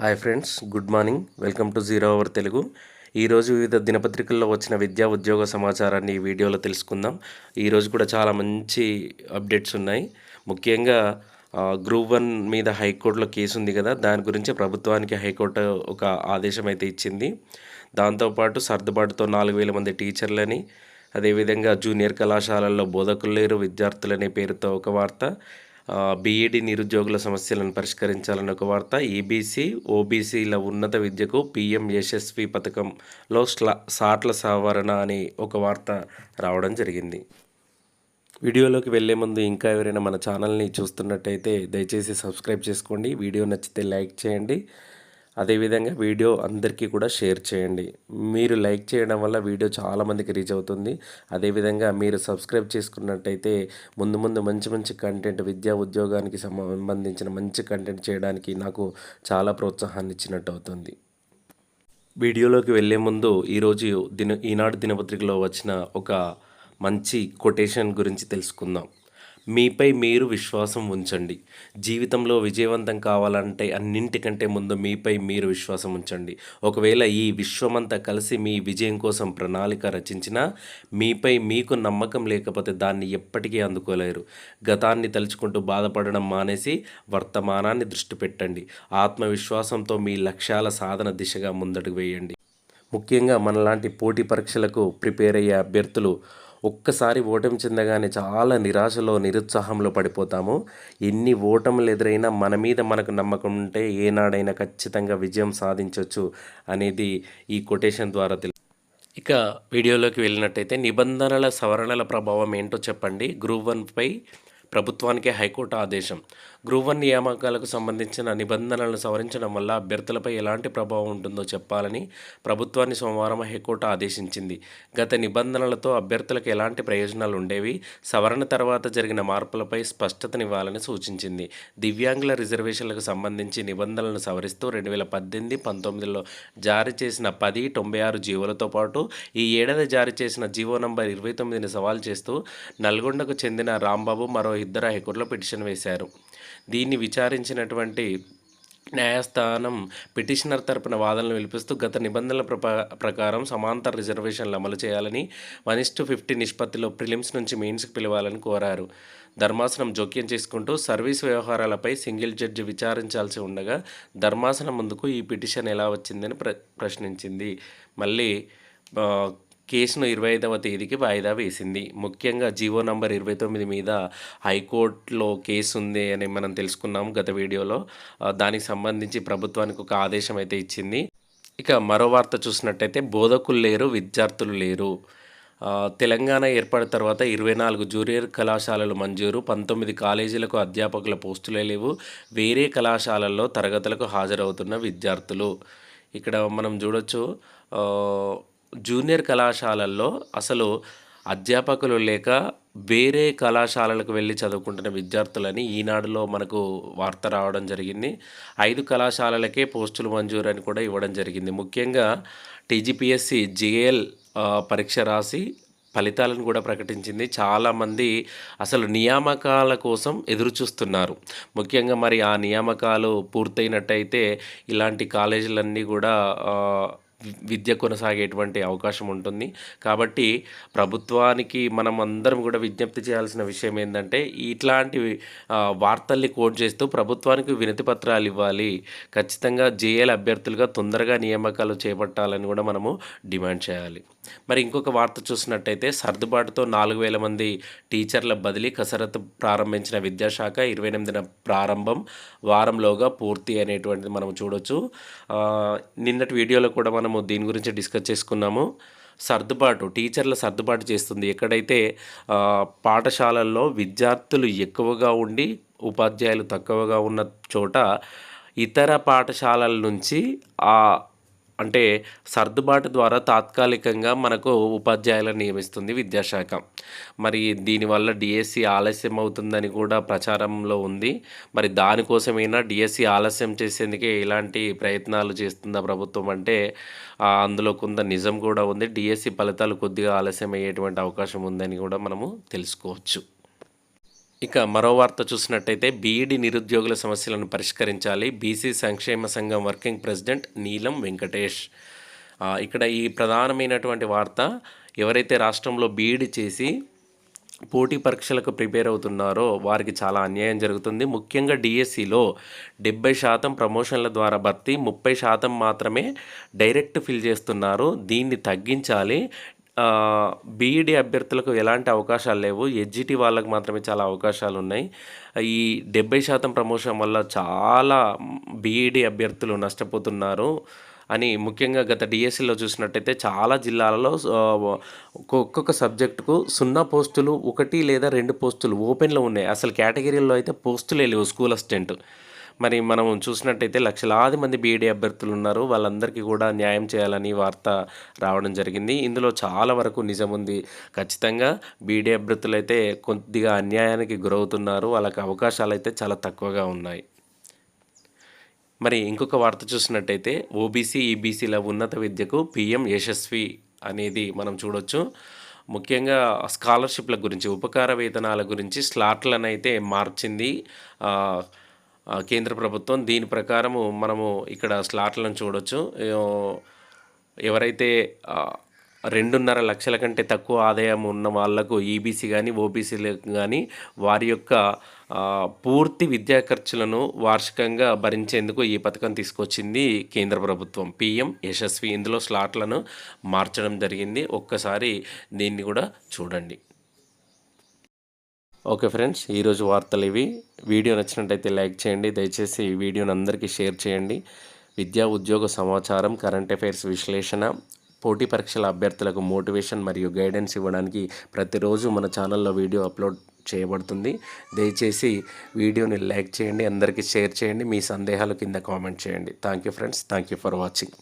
Hi friends good morning. Welcome to zero hour Telugu. ఈరోజు వివిధ దినపత్రికల్లో వచ్చిన విద్యా ఉద్యోగ సమాచారాన్ని ఈ వీడియోలో తెలుసుకుందాం. ఈరోజు కూడా చాలా మంచి అప్డేట్స్ ఉన్నాయి. ముఖ్యంగా గ్రూప్ వన్ మీద హైకోర్టులో కేసు ఉంది కదా దాని గురించి ప్రభుత్వానికి హైకోర్టు ఒక ఆదేశం అయితే ఇచ్చింది. దాంతోపాటు సర్దుబాటుతో నాలుగు వేల మంది టీచర్లని అదేవిధంగా జూనియర్ కళాశాలల్లో బోధకులు లేరు విద్యార్థులనే పేరుతో ఒక వార్త. బీఈడి నిరుద్యోగుల సమస్యలను పరిష్కరించాలని ఒక వార్త. ఈబీసీ ఓబీసీల ఉన్నత విద్యకు పీఎం యశస్వి పథకంలో స్లా సాట్ల సవరణ అనే ఒక వార్త రావడం జరిగింది. వీడియోలోకి వెళ్ళే ముందు ఇంకా ఎవరైనా మన ఛానల్ని చూస్తున్నట్టయితే దయచేసి సబ్స్క్రైబ్ చేసుకోండి. వీడియో నచ్చితే లైక్ చేయండి. అదేవిధంగా వీడియో అందరికీ కూడా షేర్ చేయండి. మీరు లైక్ చేయడం వల్ల వీడియో చాలామందికి రీచ్ అవుతుంది. అదేవిధంగా మీరు సబ్స్క్రైబ్ చేసుకున్నట్టయితే ముందు ముందు మంచి మంచి కంటెంట్ విద్యా ఉద్యోగానికి సంబంధించిన మంచి కంటెంట్ చేయడానికి నాకు చాలా ప్రోత్సాహాన్ని ఇచ్చినట్టు అవుతుంది. వీడియోలోకి వెళ్ళే ముందు ఈరోజు దిన ఈనాడు దినపత్రికలో వచ్చిన ఒక మంచి కొటేషన్ గురించి తెలుసుకుందాం. మీపై మీరు విశ్వాసం ఉంచండి. జీవితంలో విజయవంతం కావాలంటే అన్నింటికంటే ముందు మీపై మీరు విశ్వాసం ఉంచండి. ఒకవేళ ఈ విశ్వమంతా కలిసి మీ విజయం కోసం ప్రణాళిక రచించినా మీపై మీకు నమ్మకం లేకపోతే దాన్ని ఎప్పటికీ అందుకోలేరు. గతాన్ని తలుచుకుంటూ బాధపడడం మానేసి వర్తమానాన్ని దృష్టి పెట్టండి. ఆత్మవిశ్వాసంతో మీ లక్ష్యాల సాధన దిశగా ముందడుగు వేయండి. ముఖ్యంగా మనలాంటి పోటీ పరీక్షలకు ప్రిపేర్ అయ్యే అభ్యర్థులు ఒక్కసారి ఓటమి చెందగానే చాలా నిరాశలో నిరుత్సాహంలో పడిపోతాము. ఎన్ని ఓటములు ఎదురైనా మన మీద మనకు నమ్మకం ఉంటే ఏనాడైనా ఖచ్చితంగా విజయం సాధించవచ్చు అనేది ఈ కొటేషన్ ద్వారా తెలుసు ఇక వీడియోలోకి వెళ్ళినట్టయితే నిబంధనల సవరణల ప్రభావం ఏంటో చెప్పండి. గ్రూప్ వన్పై ప్రభుత్వానికి హైకోర్టు ఆదేశం. గ్రూప్ వన్ నియామకాలకు సంబంధించిన నిబంధనలను సవరించడం వల్ల అభ్యర్థులపై ఎలాంటి ప్రభావం ఉంటుందో చెప్పాలని ప్రభుత్వాన్ని సోమవారం హైకోర్టు ఆదేశించింది. గత నిబంధనలతో అభ్యర్థులకు ఎలాంటి ప్రయోజనాలు ఉండేవి? సవరణ తర్వాత జరిగిన మార్పులపై స్పష్టతనివ్వాలని సూచించింది. దివ్యాంగుల రిజర్వేషన్లకు సంబంధించి నిబంధనలను సవరిస్తూ రెండు వేల పద్దెనిమిది పంతొమ్మిదిలో జారీ చేసిన పది తొంభై ఆరు జీవోలతో పాటు ఈ ఏడాది జారీ చేసిన జీవో నంబర్ ఇరవై తొమ్మిదిని సవాల్ చేస్తూ నల్గొండకు చెందిన రాంబాబు మరో ఇద్దరు హైకోర్టులో పిటిషన్ వేశారు. దీన్ని విచారించినటువంటి న్యాయస్థానం పిటిషనర్ తరపున వాదనలు వినిపిస్తూ గత నిబంధనల ప్రకారం సమాంతర రిజర్వేషన్లు అమలు చేయాలని వన్ ఇస్ ఫిఫ్టీ నిష్పత్తిలో ప్రిలిమ్స్ నుంచి మెయిన్స్కి పిలవాలని కోరారు. ధర్మాసనం జోక్యం చేసుకుంటూ సర్వీస్ వ్యవహారాలపై సింగిల్ జడ్జి విచారించాల్సి ఉండగా ధర్మాసనం ముందుకు ఈ పిటిషన్ ఎలా వచ్చిందని ప్ర ప్రశ్నించింది. మళ్ళీ కేసును ఇరవై ఐదవ తేదీకి వాయిదా వేసింది. ముఖ్యంగా జీవో నంబర్ ఇరవై తొమ్మిది మీద హైకోర్టులో కేసు ఉంది అని మనం తెలుసుకున్నాము గత వీడియోలో. దానికి సంబంధించి ప్రభుత్వానికి ఒక ఆదేశం అయితే ఇచ్చింది. ఇక మరో వార్త చూసినట్టయితే బోధకులు లేరు విద్యార్థులు లేరు. తెలంగాణ ఏర్పడిన తర్వాత ఇరవై నాలుగు జూనియర్ కళాశాలలు మంజూరు. పంతొమ్మిది కాలేజీలకు అధ్యాపకుల పోస్టులే లేవు. వేరే కళాశాలల్లో తరగతులకు హాజరవుతున్న విద్యార్థులు. ఇక్కడ మనం చూడొచ్చు జూనియర్ కళాశాలల్లో అసలు అధ్యాపకులు లేక వేరే కళాశాలలకు వెళ్ళి చదువుకుంటున్న విద్యార్థులని ఈనాడులో మనకు వార్త రావడం జరిగింది. ఐదు కళాశాలలకే పోస్టులు మంజూరు అని కూడా ఇవ్వడం జరిగింది. ముఖ్యంగా టీజీపీఎస్సి జిఏఎల్ పరీక్ష రాసి ఫలితాలను కూడా ప్రకటించింది. చాలామంది అసలు నియామకాల కోసం ఎదురు చూస్తున్నారు ముఖ్యంగా మరి ఆ నియామకాలు పూర్తయినట్టయితే ఇలాంటి కాలేజీలన్నీ కూడా విద్య కొనసాగేటువంటి అవకాశం ఉంటుంది. కాబట్టి ప్రభుత్వానికి మనం అందరం కూడా విజ్ఞప్తి చేయాల్సిన విషయం ఏంటంటే ఇట్లాంటి వార్తల్ని కోట్ చేస్తూ ప్రభుత్వానికి వినతి పత్రాలు ఇవ్వాలి. ఖచ్చితంగా జేఎల్ అభ్యర్థులుగా తొందరగా నియామకాలు చేపట్టాలని కూడా మనము డిమాండ్ చేయాలి. మరి ఇంకొక వార్త చూసినట్టయితే సర్దుబాటుతో నాలుగు వేల మంది టీచర్ల బదిలీ కసరత్తు ప్రారంభించిన విద్యాశాఖ ఇరవై ఎనిమిదిన ప్రారంభం వారంలోగా పూర్తి అనేటువంటిది మనం చూడొచ్చు. నిన్నటి వీడియోలో కూడా మనము దీని గురించి డిస్కస్ చేసుకున్నాము. సర్దుబాటు టీచర్ల సర్దుబాటు చేస్తుంది. ఎక్కడైతే పాఠశాలల్లో విద్యార్థులు ఎక్కువగా ఉండి ఉపాధ్యాయులు తక్కువగా ఉన్న చోట ఇతర పాఠశాలల నుంచి ఆ అంటే సర్దుబాటు ద్వారా తాత్కాలికంగా మనకు ఉపాధ్యాయులను నియమిస్తుంది విద్యాశాఖ. మరి దీనివల్ల డిఎస్సి ఆలస్యం అవుతుందని కూడా ప్రచారంలో ఉంది. మరి దానికోసమైనా డిఎస్సి ఆలస్యం చేసేందుకే ఇలాంటి ప్రయత్నాలు చేస్తుందా ప్రభుత్వం అంటే అందులో కొంత నిజం కూడా ఉంది. డిఎస్సి ఫలితాలు కొద్దిగా ఆలస్యం అయ్యేటువంటి అవకాశం ఉందని కూడా మనము తెలుసుకోవచ్చు. ఇక మరో వార్త చూసినట్టయితే బీఈడి నిరుద్యోగుల సమస్యలను పరిష్కరించాలి. బీసీ సంక్షేమ సంఘం వర్కింగ్ ప్రెసిడెంట్ నీలం వెంకటేష్. ఇక్కడ ఈ ప్రధానమైనటువంటి వార్త ఎవరైతే రాష్ట్రంలో బీఈడి చేసి పోటీ పరీక్షలకు ప్రిపేర్ అవుతున్నారో వారికి చాలా అన్యాయం జరుగుతుంది. ముఖ్యంగా డిఎస్సిలో డెబ్బై శాతం ప్రమోషన్ల ద్వారా భర్తీ ముప్పై శాతం మాత్రమే డైరెక్ట్ ఫిల్ చేస్తున్నారు. దీన్ని తగ్గించాలి. బీఈడి అభ్యర్థులకు ఎలాంటి అవకాశాలు లేవు. ఎడ్జిటి వాళ్ళకు మాత్రమే చాలా అవకాశాలు ఉన్నాయి ఈ డెబ్బై శాతం ప్రమోషన్ వల్ల చాలా బీఈడి అభ్యర్థులు నష్టపోతున్నారు అని ముఖ్యంగా గత డిఎస్సిలో చూసినట్టయితే చాలా జిల్లాలలో ఒక్కొక్క సబ్జెక్టుకు సున్నా పోస్టులు ఒకటి లేదా రెండు పోస్టులు ఓపెన్లో ఉన్నాయి. అసలు కేటగిరీల్లో అయితే పోస్టులే లేవు స్కూల్ అసిస్టెంట్. మరి మనం చూసినట్టయితే లక్షలాది మంది బీఈడీ అభ్యర్థులు ఉన్నారు. వాళ్ళందరికీ కూడా న్యాయం చేయాలని వార్త రావడం జరిగింది. ఇందులో చాలా వరకు నిజం ఉంది. ఖచ్చితంగా బీఈడీ అభ్యర్థులు అయితే కొద్దిగా అన్యాయానికి గురవుతున్నారు. వాళ్ళకి అవకాశాలు అయితే చాలా తక్కువగా ఉన్నాయి. మరి ఇంకొక వార్త చూసినట్టయితే ఓబీసీ ఈబీసీల ఉన్నత విద్యకు పిఎం యశస్వి అనేది మనం చూడొచ్చు. ముఖ్యంగా స్కాలర్షిప్ల గురించి ఉపకార వేతనాల గురించి స్లాట్లను అయితే మార్చింది కేంద్ర ప్రభుత్వం దీని ప్రకారము మనము ఇక్కడ స్లాట్లను చూడొచ్చు. ఎవరైతే రెండున్నర లక్షల కంటే తక్కువ ఆదాయం ఉన్న వాళ్ళకు ఈబీసీ కానీ ఓబీసీలకు కానీ వారి యొక్క పూర్తి విద్యా ఖర్చులను వార్షికంగా భరించేందుకు ఈ పథకం తీసుకొచ్చింది కేంద్ర ప్రభుత్వం. పిఎం యశస్వి. ఇందులో స్లాట్లను మార్చడం జరిగింది. ఒక్కసారి దీన్ని కూడా చూడండి. ఓకే ఫ్రెండ్స్ ఈరోజు వార్తలు ఇవి. వీడియో నచ్చినట్టయితే లైక్ చేయండి. దయచేసి ఈ వీడియోని అందరికీ షేర్ చేయండి. విద్యా ఉద్యోగ సమాచారం కరెంట్ అఫైర్స్ విశ్లేషణ పోటీ పరీక్షల అభ్యర్థులకు మోటివేషన్ మరియు గైడెన్స్ ఇవ్వడానికి ప్రతిరోజు మన ఛానల్లో వీడియో అప్లోడ్ చేయబడుతుంది. దయచేసి వీడియోని లైక్ చేయండి అందరికీ షేర్ చేయండి మీ సందేహాలు కింద కామెంట్ చేయండి. Thank you friends thank you for watching.